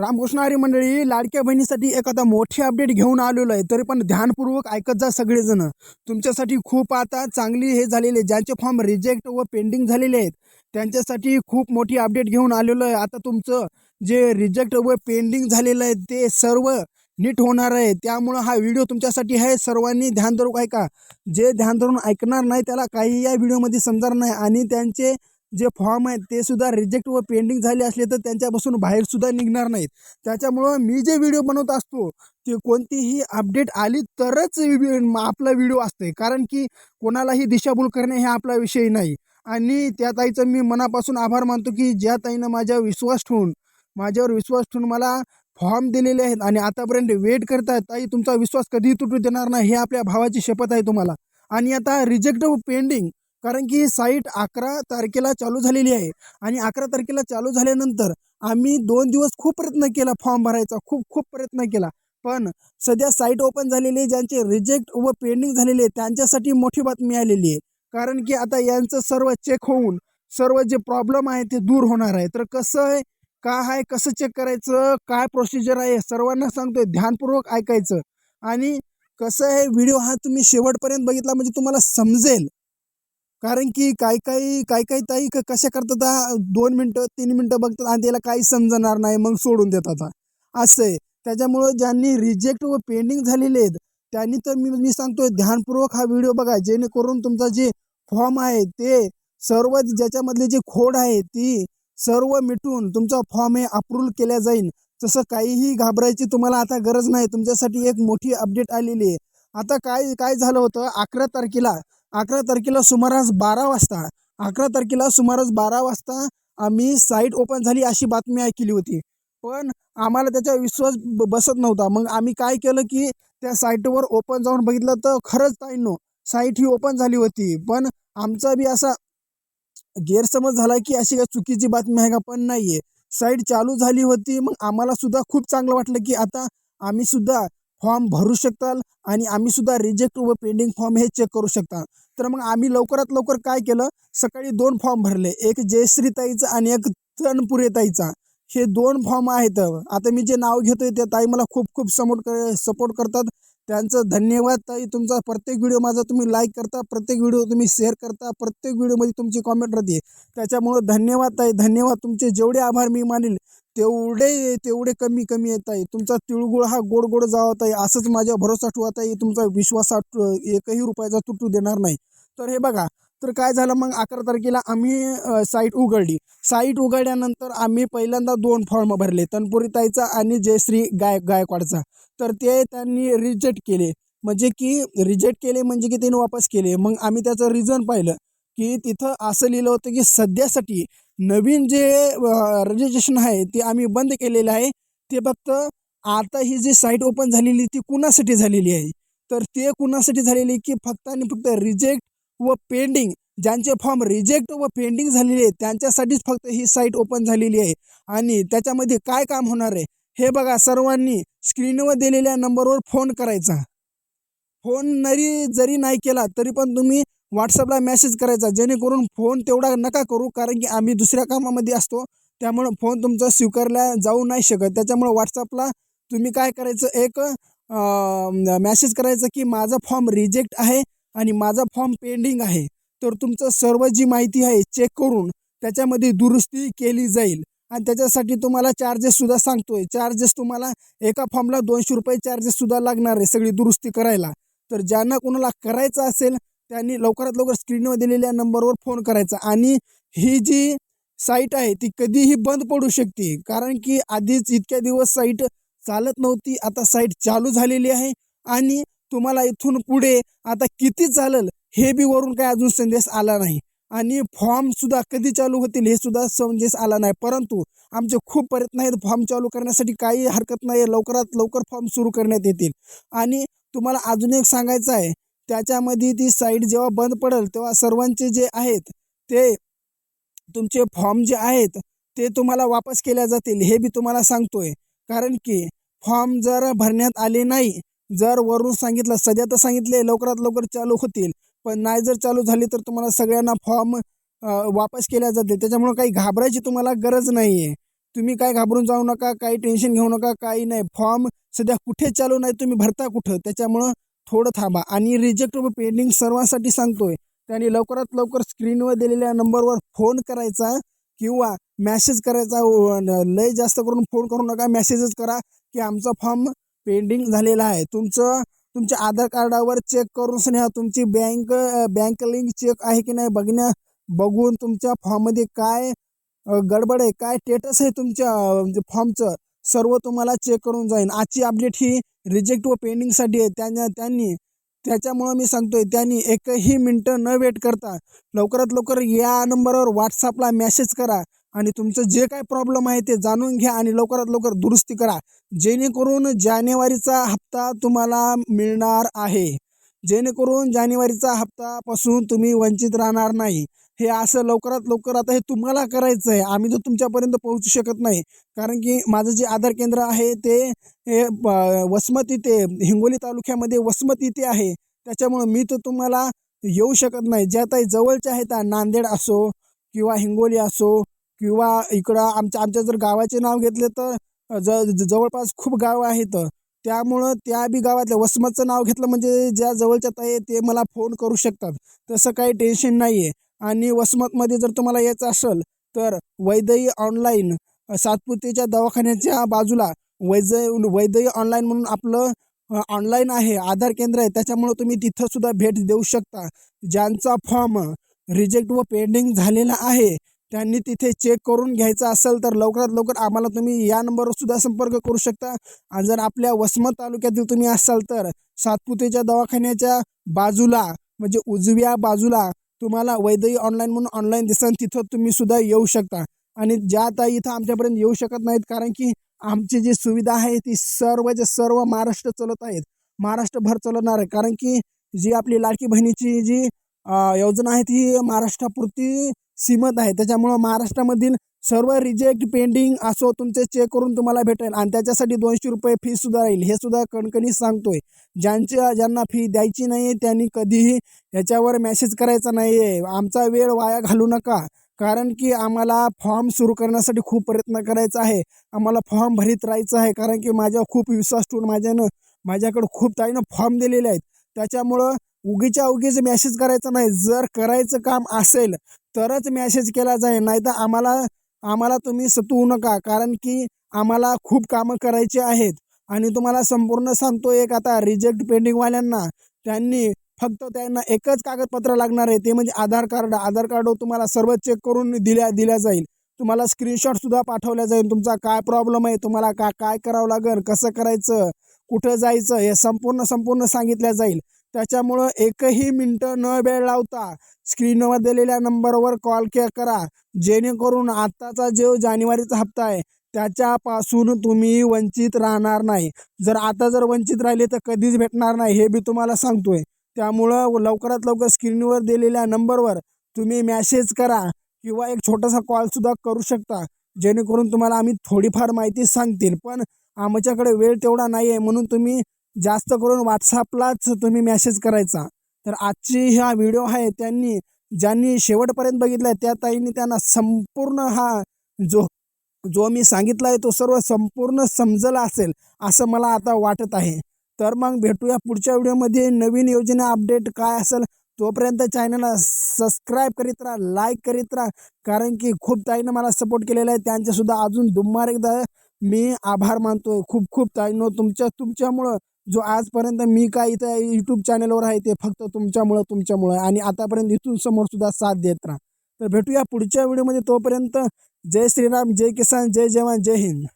रामकृष्ण हरी मंडळी लाडक्या बहिणीसाठी एक आता मोठी अपडेट घेऊन आलेलो आहे तरी पण ध्यानपूर्वक ऐकत जा सगळेजण. तुमच्यासाठी खूप आता चांगली हे झालेले ज्यांचे फॉर्म रिजेक्ट व पेंडिंग झालेले आहेत त्यांच्यासाठी खूप मोठी अपडेट घेऊन आलेलो आहे. आता तुमचं जे रिजेक्ट व पेंडिंग झालेलं आहे ते सर्व नीट होणार आहे. त्यामुळं हा व्हिडिओ तुमच्यासाठी आहे. सर्वांनी ध्यान धरून ऐका. जे ध्यान धरून ऐकणार नाही त्याला काही या व्हिडिओमध्ये समजणार नाही. आणि त्यांचे जे फॉर्म आहेत ते सुद्धा रिजेक्ट व पेंडिंग झाले असले तर त्यांच्यापासून बाहेर सुद्धा निघणार नाहीत. त्याच्यामुळं मी जे व्हिडिओ बनवत असतो ते कोणतीही अपडेट आली तरच वि- आपला व्हिडिओ असते कारण की कोणालाही दिशाभूल करणे हे आपला विषय नाही. आणि त्या ताईचं मी मनापासून आभार मानतो की ज्या ताईनं माझ्यावर विश्वास ठेवून माझ्यावर विश्वास ठेवून मला फॉर्म दिलेले आहेत आणि आतापर्यंत वेट करतायत ताई तुमचा विश्वास कधीही तुटू देणार नाही हे आपल्या भावाची शपथ आहे तुम्हाला. आणि आता रिजेक्ट व पेंडिंग कारण की साईट अकरा तारखेला चालू झालेली आहे. आणि अकरा तारखेला चालू झाल्यानंतर आम्ही दोन दिवस खूप प्रयत्न केला फॉर्म भरायचा खूप खूप प्रयत्न केला. पण सध्या साईट ओपन झालेली आहे ज्यांचे रिजेक्ट व पेंडिंग झालेले आहे त्यांच्यासाठी मोठी बातमी आलेली आहे. कारण की आता यांचं सर्व चेक होऊन सर्व जे प्रॉब्लेम आहे ते दूर होणार आहे. तर कसं आहे काय आहे कसं चेक करायचं काय प्रोसिजर आहे सर्वांना सांगतोय ध्यानपूर्वक ऐकायचं. आणि कसं आहे व्हिडिओ हा तुम्ही शेवटपर्यंत बघितला म्हणजे तुम्हाला समजेल. कारण की काही काही काही काही ताई क- कशा करतात दोन मिनटं तीन मिनटं बघतात आणि त्याला काही समजणार नाही मग सोडून देतात असं आहे. त्याच्यामुळं ज्यांनी रिजेक्ट व पेंडिंग झालेले आहेत त्यांनी तर मी मी सांगतोय ध्यानपूर्वक हा व्हिडिओ बघा. जेणेकरून तुमचा जे फॉर्म आहे ते सर्व ज्याच्यामधले जे खोड आहे ती सर्व मिटून तुमचा फॉर्म हे अप्रूव्ह केल्या जाईल तसं काहीही घाबरायची तुम्हाला आता गरज नाही. तुमच्यासाठी एक मोठी अपडेट आलेली आहे. आता काय काय झालं होतं? अकरा तारखेला अकरा तारखेला सुमारास बारा वाजता अकरा तारखेला सुमारास बारा वाजता आम्ही साईट ओपन झाली अशी बातमी ऐकली होती. पण आम्हाला त्याचा विश्वास बसत नव्हता. मग आम्ही काय केलं की त्या साईटवर ओपन जाऊन बघितलं तर खरंच ताईंनो साईट ही ओपन झाली होती. पण आमचा बी असा गैरसमज झाला की अशी काय चुकीची बातमी आहे का? पण नाही आहे साईट चालू झाली होती. मग आम्हाला सुद्धा खूप चांगलं वाटलं की आता आम्ही सुद्धा फॉर्म भरू शकताल आणि आम्ही सुद्धा रिजेक्ट व पेंडिंग फॉर्म हे चेक करू शकता. तर मग आम्ही लवकरात लवकर काय केलं? सकाळी दोन फॉर्म भरले. एक जयश्रीताईचा आणि एक तनपुरे ताईचा हे दोन फॉर्म आहेत. आता मी जे नाव घेतोय ते ताई मला खूप खूप सपोर्ट कर सपोर्ट करतात. त्यांचं धन्यवाद ताई. तुमचा प्रत्येक व्हिडिओ माझा तुम्ही लाईक करता प्रत्येक व्हिडिओ तुम्ही शेअर करता प्रत्येक व्हिडिओमध्ये तुमची कॉमेंट राहते. त्याच्यामुळं धन्यवाद ताई. धन्यवाद तुमचे जेवढे आभार मी मानेल तेवढे तेवढे कमी कमी येत आहे तुमचा तिळगुळ हा गोड गोड जावत आहे असंच माझ्या भरोसा ठेवत आहे तुमचा विश्वास एकही रुपयाचा तुटू देणार नाही. तर हे बघा तर काय झालं मग अकरा तारखेला आम्ही साईट उघडली. साईट उघडल्यानंतर आम्ही पहिल्यांदा दोन फॉर्म भरले तनपुरी ताईचा आणि जयश्री गाय गायकवाडचा. तर ते त्यांनी रिजेक्ट केले. म्हणजे की रिजेक्ट केले म्हणजे की त्यांनी वापस केले. मग आम्ही त्याचं रिझन पाहिलं की तिथं असं लिहिलं होतं की सध्यासाठी नवीन जे रजिस्ट्रेशन आहे ते आम्ही बंद केलेलं आहे. ते फक्त आता ही जी साईट ओपन झालेली ती कुणासाठी झालेली आहे? तर ते कुणासाठी झालेली की फक्त आणि फक्त रिजेक्ट व पेंडिंग ज्यांचे फॉर्म रिजेक्ट व पेंडिंग झालेले आहेत त्यांच्यासाठीच फक्त ही साईट ओपन झालेली आहे. आणि त्याच्यामध्ये काय काम होणार आहे? हे बघा सर्वांनी स्क्रीनवर दिलेल्या नंबरवर फोन करायचा. फोन नरी जरी नाही केला तरी पण तुम्ही व्हॉट्सअपला मेसेज करायचा. जेणेकरून फोन तेवढा नका करू कारण की आम्ही दुसऱ्या कामामध्ये असतो. त्यामुळं फोन तुमचा स्वीकारला जाऊ नाही शकत. त्याच्यामुळं व्हॉट्सअपला तुम्ही काय करायचं? एक मेसेज करायचं की माझा फॉर्म रिजेक्ट आहे. आणि माझा फॉर्म पेंडिंग आहे तर तुमचं सर्व जी माहिती आहे चेक करून त्याच्यामध्ये दुरुस्ती केली जाईल. आणि त्याच्यासाठी तुम्हाला चार्जेससुद्धा सांगतोय. चार्जेस तुम्हाला एका फॉर्मला दोनशे रुपये चार्जेससुद्धा लागणार आहे सगळी दुरुस्ती करायला. तर ज्यांना कोणाला करायचं असेल त्यांनी लवकरात लवकर स्क्रीनवर दिलेल्या नंबरवर फोन करायचा. आणि ही जी साईट आहे ती कधीही बंद पडू शकते. कारण की आधीच इतक्या दिवस साईट चालत नव्हती. आता साईट चालू झालेली आहे. आणि तुम्हाला इथून पुढे आता किती चालेल हे बी वरून काय अजून संदेश आला नाही. आणि फॉर्म सुद्धा कधी चालू होतील हे सुद्धा संदेश आला नाही. परंतु आमचे खूप प्रयत्न आहेत फॉर्म चालू करण्यासाठी काही हरकत नाही लवकरात लवकर फॉर्म सुरू करण्यात येतील. आणि तुम्हाला अजून एक सांगायचं आहे त्याच्यामध्ये ती साईट जेव्हा बंद पडेल तेव्हा सर्वांचे जे आहेत ते तुमचे फॉर्म जे आहेत ते तुम्हाला वापस केल्या जातील हे बी तुम्हाला सांगतोय. कारण की फॉर्म जर भरण्यात आले नाही जर वरून सांगितलं सध्या तर सांगितले लवकरात लवकर चालू होतील. पण नाही जर चालू झाली तर तुम्हाला सगळ्यांना फॉर्म वापस केल्या जातील. त्याच्यामुळे काही घाबरायची तुम्हाला गरज नाही आहे तुम्ही काय घाबरून जाऊ नका काही टेन्शन घेऊ नका काही नाही. फॉर्म सध्या कुठे चालू नाही तुम्ही भरता कुठं? त्याच्यामुळं थोडं थांबा. आणि रिजेक्ट व पेंडिंग सर्वांसाठी सांगतोय त्यांनी लवकरात लवकर स्क्रीनवर दिलेल्या नंबरवर फोन करायचा किंवा मॅसेज करायचा. लय जास्त करून फोन करू नका मॅसेजच करा की आमचा फॉर्म पेंडिंग झालेला आहे. तुमचं तुमच्या आधार कार्डावर चेक करून स्नेहा तुमची बँक बँक लिंक चेक आहे की नाही बघण्या बघून तुमच्या फॉर्ममध्ये काय गडबड आहे काय स्टेटस आहे तुमच्या म्हणजे फॉर्मचं सर्व तुम्हाला चेक करून जाईल आजची अपडेट ही रिजेक्ट व पेंडिंगसाठी आहे. त्यांना त्यांनी त्याच्यामुळं मी सांगतोय त्यांनी एकही मिनटं न वेट करता लवकरात लवकर या नंबरवर व्हॉट्सअपला मेसेज करा. आणि तुमचं जे काय प्रॉब्लेम आहे ते जाणून घ्या आणि लवकरात लवकर दुरुस्ती करा. जेणेकरून जानेवारीचा हप्ता तुम्हाला मिळणार आहे. जेणेकरून जानेवारीचा हप्तापासून तुम्ही वंचित राहणार नाही. हे असं लवकरात लवकर आता हे तुम्हाला करायचं आहे. आम्ही तर तुमच्यापर्यंत पोहोचू शकत नाही. कारण की माझं जे आधार केंद्र आहे ते हे ब- वसमत इथे हिंगोली तालुक्यामध्ये वसमत इथे आहे. त्याच्यामुळं मी तर तुम्हाला येऊ शकत नाही. ज्या ताई जवळच्या आहेत त्या नांदेड असो किंवा हिंगोली असो किंवा इकडं आमच्या आमच्या जर गावाचे नाव घेतले तर ज जवळपास खूप गावं आहेत. त्यामुळं त्या बी गावातल्या वसमतचं नाव घेतलं म्हणजे ज्या जवळच्या ताई ते मला फोन करू शकतात. तसं काही टेन्शन नाही आहे आणि वसमतमध्ये जर तुम्हाला यायचं असेल तर वैदई ऑनलाईन सातपुतेच्या दवाखान्याच्या बाजूला वैज वैदई ऑनलाईन म्हणून आपलं ऑनलाईन आहे आधार केंद्र आहे. त्याच्यामुळं तुम्ही तिथं सुद्धा भेट देऊ शकता. ज्यांचा फॉर्म रिजेक्ट व पेंडिंग झालेला आहे त्यांनी तिथे चेक करून घ्यायचा असेल तर लवकरात लवकर आम्हाला तुम्ही या नंबरवर सुद्धा संपर्क करू शकता. आणि जर आपल्या वसमत तालुक्यातील तुम्ही असाल तर सातपुतेच्या दवाखान्याच्या बाजूला म्हणजे उजव्या बाजूला तुम्हाला वैद्यकीय ऑनलाईन म्हणून ऑनलाईन दिसन तिथं तुम्ही सुद्धा येऊ शकता. आणि ज्या ताई इथं आमच्यापर्यंत येऊ शकत नाहीत कारण की आमची जी सुविधा आहे ती सर्वचे सर्व महाराष्ट्र चालत आहेत महाराष्ट्रभर चालवणार आहे. कारण की जी आपली लाडकी बहिणीची जी योजना आहे ती महाराष्ट्रापुरती सीमित आहे. त्याच्यामुळं महाराष्ट्रामधील सर्व रिजेक्ट पेंडिंग असो तुमचे चेक करून तुम्हाला भेटेल. आणि त्याच्यासाठी दोनशे रुपये फी सुद्धा राहील. हे सुद्धा कणकणी सांगतोय. ज्यांच्या ज्यांना फी द्यायची नाही आहे त्यांनी कधीही याच्यावर मेसेज करायचा नाही आहे आमचा वेळ वाया घालू नका. कारण की आम्हाला फॉर्म सुरू करण्यासाठी खूप प्रयत्न करायचा आहे. आम्हाला फॉर्म भरीत राहायचं आहे. कारण की माझ्यावर खूप विश्वास ठेवून माझ्यानं माझ्याकडं खूप ताईनं फॉर्म दिलेले आहेत. त्याच्यामुळं उगीच्या उगीच मॅसेज करायचा नाही. जर करायचं काम असेल तरच मॅसेज केला जाईल. नाही तर आम्हाला आम्हाला तुम्ही सतवू नका. कारण की आम्हाला खूप कामं करायची आहेत. आणि तुम्हाला संपूर्ण सांगतो एक आता रिजेक्ट पेंडिंगवाल्यांना त्यांनी फक्त त्यांना एकच कागदपत्र लागणार आहे. ते म्हणजे आधार कार्ड. आधार कार्ड तुम्हाला सर्व चेक करून दिल्या दिल्या जाईल. तुम्हाला स्क्रीनशॉटसुद्धा पाठवल्या जाईल. तुमचा काय प्रॉब्लेम आहे? तुम्हाला का काय करावं लागेल? कसं करायचं? कुठं जायचं? हे संपूर्ण संपूर्ण सांगितलं जाईल. त्याच्यामुळं एकही मिनटं न वेळ लावता स्क्रीनवर दिलेल्या नंबरवर कॉल के करा. जेणेकरून आत्ताचा जो जानेवारीचा हप्ता आहे त्याच्यापासून तुम्ही वंचित राहणार नाही. जर आता जर वंचित राहिले तर कधीच भेटणार नाही हे बी तुम्हाला सांगतोय. त्यामुळं लवकरात लवकर स्क्रीनवर दिलेल्या नंबरवर तुम्ही मॅसेज करा किंवा एक छोटासा कॉलसुद्धा करू शकता. जेणेकरून तुम्हाला आम्ही थोडीफार माहिती सांगतील पण आमच्याकडे वेळ तेवढा नाही आहे म्हणून तुम्ही जास्त करून व्हॉट्सअपलाच तुम्ही मेसेज करायचा. तर आजची हा व्हिडिओ आहे त्यांनी ज्यांनी शेवटपर्यंत बघितला आहे त्या ताईंनी त्यांना संपूर्ण हा जो जो मी सांगितला आहे तो सर्व संपूर्ण समजला असेल असं मला आता वाटत आहे. तर मग भेटूया पुढच्या व्हिडिओमध्ये नवीन योजना अपडेट काय असेल तोपर्यंत चॅनलला सबस्क्राईब करीत राहा लाईक करीत राहा. कारण की खूप ताईनं मला सपोर्ट केलेला आहे. त्यांच्यासुद्धा अजून दुम्मार एकदा मी आभार मानतो खूप खूप ताईनो तुमच्या तुमच्यामुळं जो आजपर्यंत मी काय इथं यूट्यूब चॅनलवर आहे ते फक्त तुमच्यामुळं तुमच्यामुळं. आणि आतापर्यंत इथून समोर सुद्धा साथ देत राहा. तर भेटूया पुढच्या व्हिडिओमध्ये तोपर्यंत जय श्रीराम जय किसान जय जवान जय हिंद.